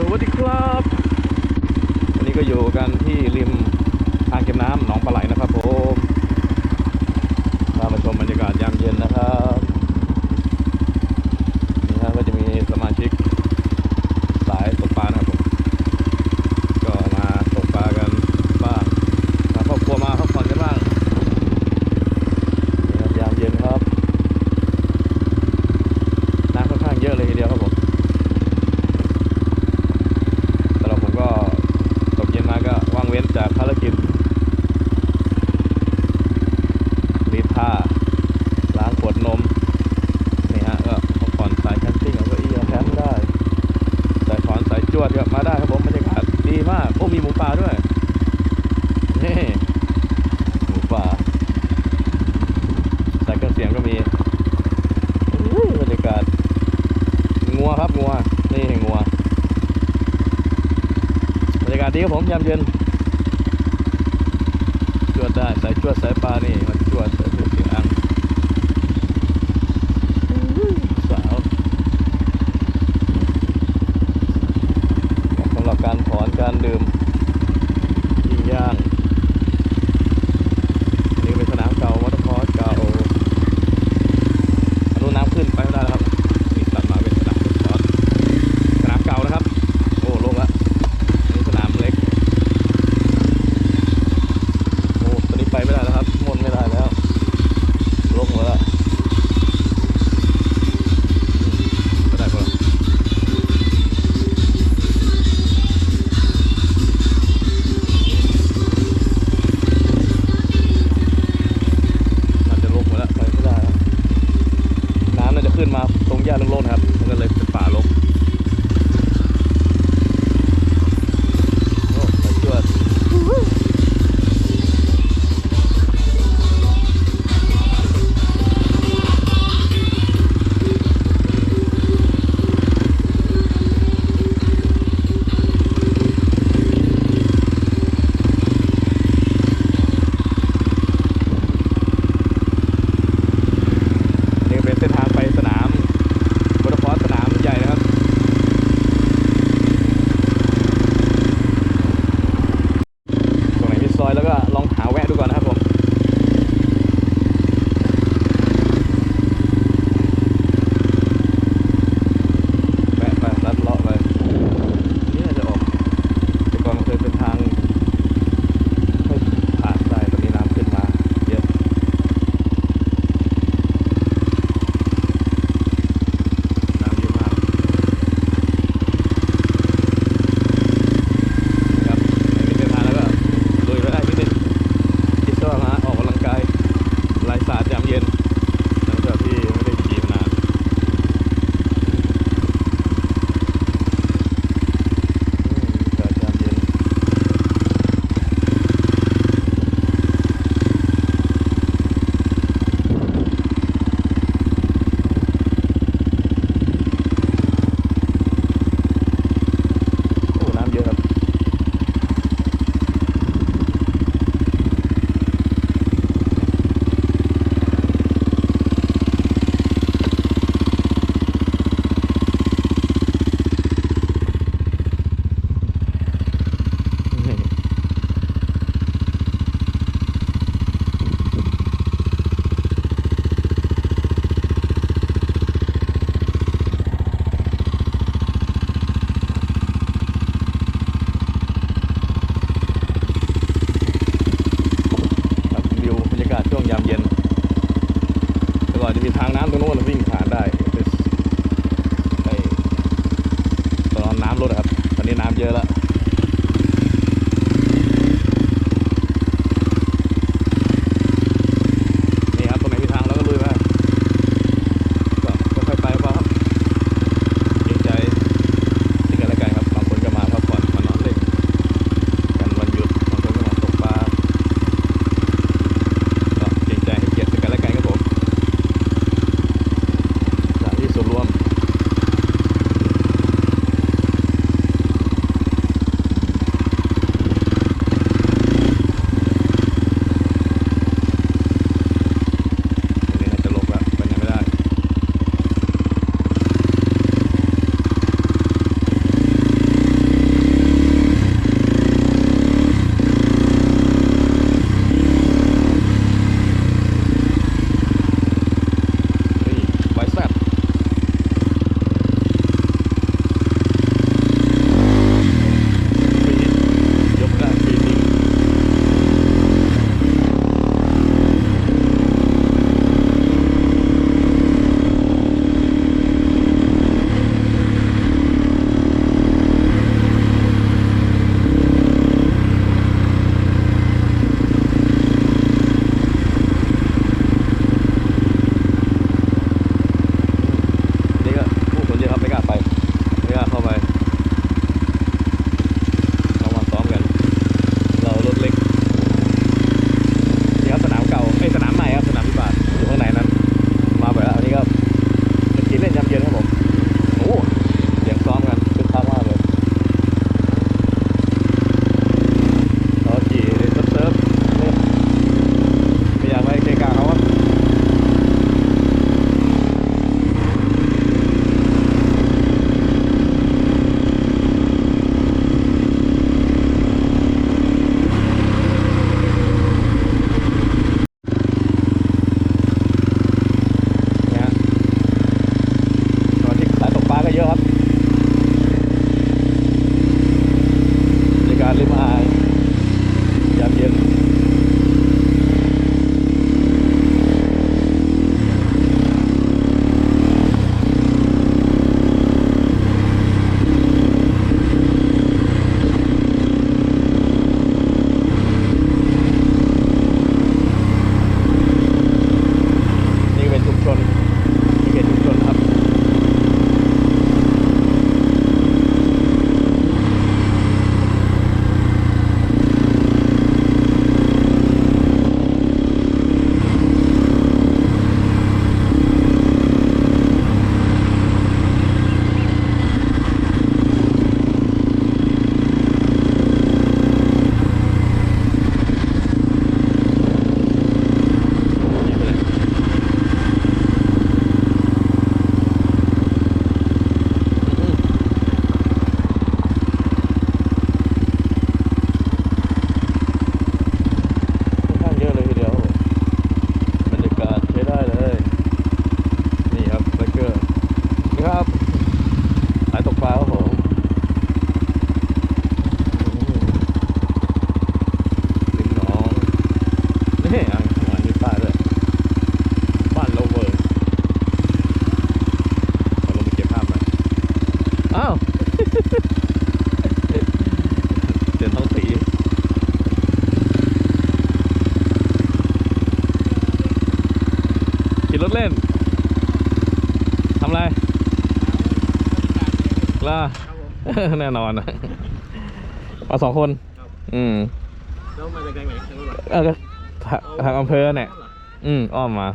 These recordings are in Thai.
สวัสดีครับ วันนี้ก็อยู่กันที่ริมทางเก็บน้ำหนองปลาไหลนะครับผมมาชมบรรยากาศยามเย็นนะครับากาศดีครับผมยามเย็นจวดได้สายจวดสายปลานี่มันจวด to była ตกปลาครับผมริมหนอง นี่อ่างหอยมีปลาด้วย บ้านโลเวอร์ขอลงไปเก็บภาพหน่อย อ้าวเดินท้องสีขี่รถเล่น ว่าครับผมแน่นอนนะมาสองคนครับอืมแล้วมาจากไหนทางนู้นเหรอเออก็ทางทางอำเภอเนี่ย อืมอ้อมมา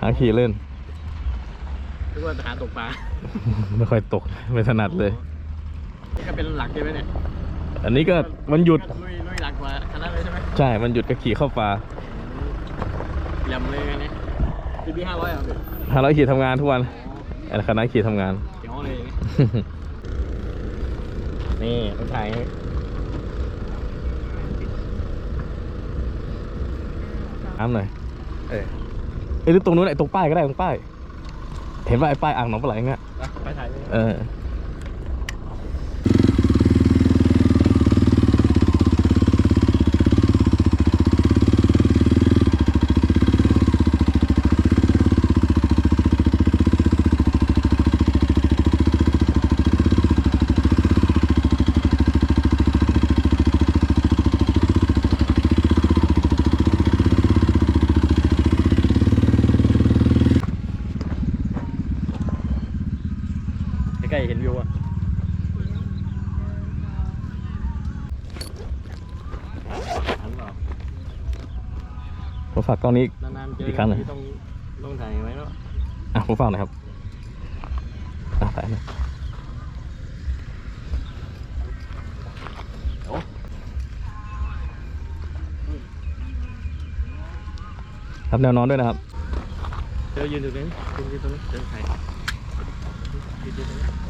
หาขี่เล่นทุกคนหาตกปลา ไม่ค่อยตก ไม่ถนัดเลยนี่ก็เป็นหลักใช่ไหมเนี่ย อันนี้ก็มันหยุดลุยลุยหลักกว่าคณะเลยใช่ไหมใช่ มันหยุดก็ขี่เข้าป่าแหลมเลยไงเนี่ยคือพี่ห้าร้อยอะพี่หาเราขี่ทำงานทุกวันไอ้คณะขี่ทำงาน เจ๋งเลย นี่ต้องถ่ายให้น้ำหน่อยเออเอ้ยหรือตรงนู้นไอ้ตรงป้ายก็ได้ตรงป้าย เห็นว่าไอ้ป้ายอ่างหนองปลาไหลเนี่ยไปถ่ายเลยเออ ล้ๆเห็นวิวอะหันเปล่าผมฝากกล้องนี้ นานๆเจออีกครั้งหนึ่ง ต้องต้องถ่ายไว้เนาะอะผมฝากหน่อยครับอะถ่ายหน่อยรับแนวนอนด้วยนะครับ เจอยืนตรงนี้ยืนยืนตรงนี้เจอถ่ายยืนยืนตรงนี้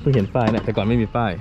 เพิ่งเห็นป้ายเนี่ยแต่ก่อนไม่มีป้าย